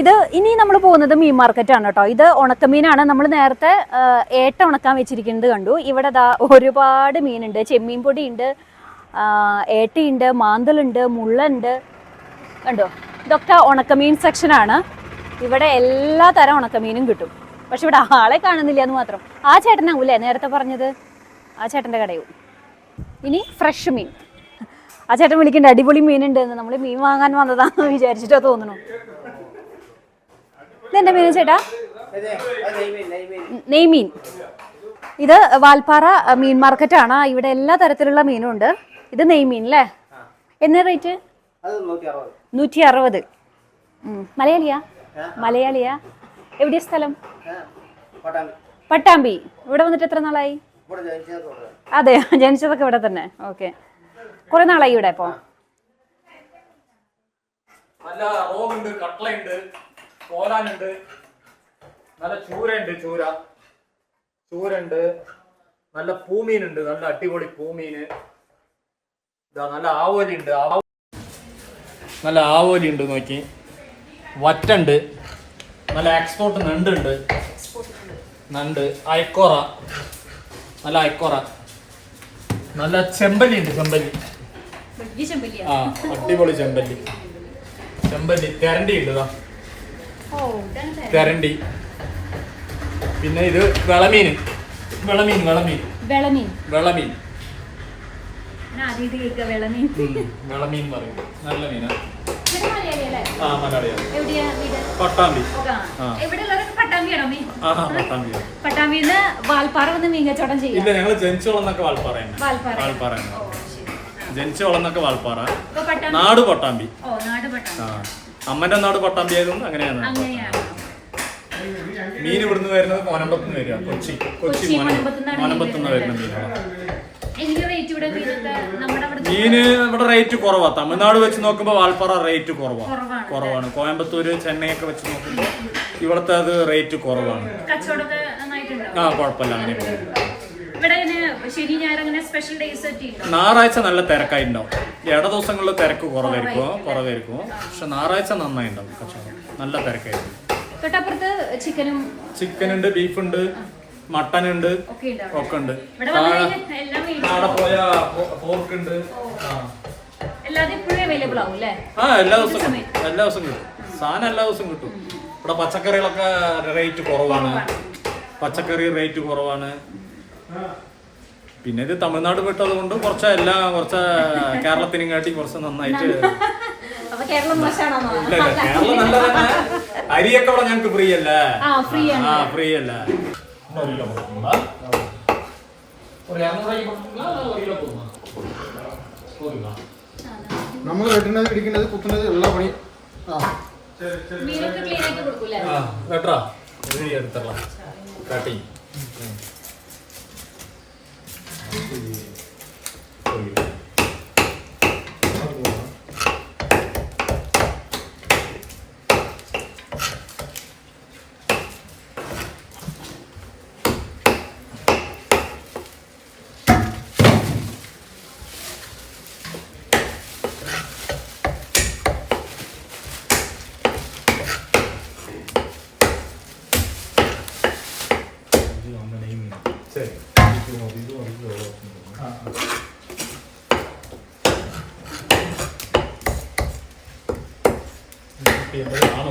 ഇത് ഇനി നമ്മൾ പോകുന്നത് മീൻ മാർക്കറ്റാണ് കേട്ടോ. ഇത് ഉണക്കമീനാണ്. നമ്മൾ നേരത്തെ ഏട്ട ഉണക്കാൻ വെച്ചിരിക്കുന്നത് കണ്ടു. ഇവിടെ ദാ ഒരുപാട് മീനുണ്ട്. ചെമ്മീൻ പൊടി ഉണ്ട് ഏട്ടയുണ്ട് മാന്തലുണ്ട് മുള്ളുണ്ട്. കണ്ടോ? ഇതൊക്കെ ഉണക്കമീൻ സെക്ഷനാണ് ഇവിടെ എല്ലാ തരം ഉണക്കമീനും കിട്ടും. പക്ഷെ ഇവിടെ ആളെ കാണുന്നില്ല എന്ന് മാത്രം. ആ ചേട്ടനാവൂലേ? നേരത്തെ പറഞ്ഞത്. ആ ചേട്ടന്റെ കടയും ഇനി ഫ്രഷ് മീൻ. ആ ചേട്ടൻ വിളിക്കേണ്ട അടിപൊളി മീനുണ്ട് എന്ന്. നമ്മൾ മീൻ വാങ്ങാൻ വന്നതാണെന്ന് വിചാരിച്ചിട്ടാ തോന്നുന്നു. ഇതെന്റെ മീൻ ചേട്ടാ? നെയ്മീൻ ഇത് വാൽപ്പാറ മീൻ മാർക്കറ്റ് ആണ് ഇവിടെ എല്ലാ തരത്തിലുള്ള മീനും ഉണ്ട്. ഇത് നെയ്മീൻ അല്ലേ എന്നാ റേറ്റ്? നൂറ്റി അറുപത്. മലയാളിയാ? മലയാളിയാ? എവിടെയാ സ്ഥലം? പട്ടാമ്പി. പട്ടാമ്പി. ഇവിടെ വന്നിട്ട് എത്ര നാളായി? അതെ ജനിച്ചതൊക്കെ ഇവിടെ തന്നെ. ഓക്കെ. കുറെ നാളായി ഇവിടെ ഇപ്പോ? കോലാനുണ്ട്. നല്ല ചൂരയുണ്ട് ചൂര. ചൂരണ്ട് നല്ല പൂമീനുണ്ട്. നല്ല അടിപൊളി പൂമീന്. ഇതാ നല്ല ആവോലി ഉണ്ട് നല്ല ആവോലി ഉണ്ട് നോക്കി. വറ്റുണ്ട്. നല്ല എക്സ്പോർട്ട് നണ്ടുണ്ട്. നണ്ട്. അയക്കോറ. നല്ല അയക്കോറ. നല്ല ചെമ്പല്ലി. ഉണ്ട് ചെമ്പല്ലി ആ അടിപൊളി ചെമ്പല്ലി. ചെമ്പല്ലി തെരണ്ടി ഉണ്ട് തെരണ്ടി. പിന്നെ ഇത് വിളമീൻ. വിളമീൻ വിളമീൻ. വെളമീൻ. വിളമീൻ. വെളമീൻ. പറയും. നല്ല മീനാ. ആ മലയാളിയാണ്. പട്ടാമ്പി. പട്ടാമ്പിന്ന് വാൽപ്പാറ വന്ന് ചെയ്യാം. ഇല്ല ഞങ്ങൾ ജനിച്ചോളന്നൊക്കെ വാൽപ്പാറ. ജനിച്ചോളന്നൊക്കെ നാട് പട്ടാമ്പി. ഓ നാട് പട്ടാമ്പി. അമ്മന്റെ നാട് പട്ടാമ്പി ആയതുകൊണ്ട് അങ്ങനെയാണ്. മീൻ ഇവിടുന്ന് വരുന്നത് മോനമ്പത്തുനിന്ന് വരിക കൊച്ചി കൊച്ചി മോനമ്പത്തുനിന്ന് വരുന്ന മീനാണ്. മീന് ഇവിടെ റേറ്റ് കുറവാ. തമിഴ്നാട് വെച്ച് നോക്കുമ്പോൾ വാൽപ്പാറ റേറ്റ് കുറവാ. കുറവാണ്. കോയമ്പത്തൂര് ചെന്നൈ ഒക്കെ വെച്ച് നോക്കുമ്പോൾ ഇവിടുത്തെ അത് റേറ്റ് കുറവാണ്. ആ കുഴപ്പമില്ല. അങ്ങനെ ഞായറാഴ്ച നല്ല തിരക്കായിട്ടുണ്ടാവും ഇട ദിവസങ്ങളിൽ തിരക്ക് കുറവായിരിക്കും. കുറവായിരിക്കും പക്ഷെ ഞായറാഴ്ച നന്നായി ഉണ്ടാവും കച്ചവടം. നല്ല തിരക്കായിരിക്കും. തൊട്ടപ്പുറത്ത് ചിക്കനും ചിക്കൻ ഉണ്ട് ബീഫ് ഉണ്ട് മട്ടൻ ഉണ്ട് ഒക്കെ ഉണ്ട്. അവിടെ പോയ പോർക്ക് ഉണ്ട് ആ. എല്ലാ ദിവസവും എല്ലാ ദിവസവും കിട്ടും. സാധനം എല്ലാ ദിവസവും കിട്ടും. ഇവിടെ പച്ചക്കറികളൊക്കെ റേറ്റ് കുറവാണ്. പച്ചക്കറി റേറ്റ് കുറവാണ്. പിന്നെ ഇത് തമിഴ്നാട് പെട്ടത് കൊണ്ട് കുറച്ച് എല്ലാം കുറച്ച് കേരളത്തിനും കാട്ടി കുറച്ച് നന്നായിട്ട് അപ്പൊ കേരളം മോശമാണോ? ഇല്ല ഇല്ല കേരളം നല്ല തന്നെ അരിയൊക്കെ ഇവിടെ ഞങ്ങൾക്ക് ഫ്രീ അല്ലേ ആ ഫ്രീ അല്ല ഒരു കിലോ. നമ്മൾ വെട്ടുന്നത് പിടിക്കുന്നത് കുത്തുന്നത് എല്ലാ പണി. ആ. മീനൊക്കെ ക്ലീൻ ആക്കി കൊടുക്കൂലേ ആ, കേട്ടോ ഇത് എടുത്തല്ല കാട്ടി ശരി ആ,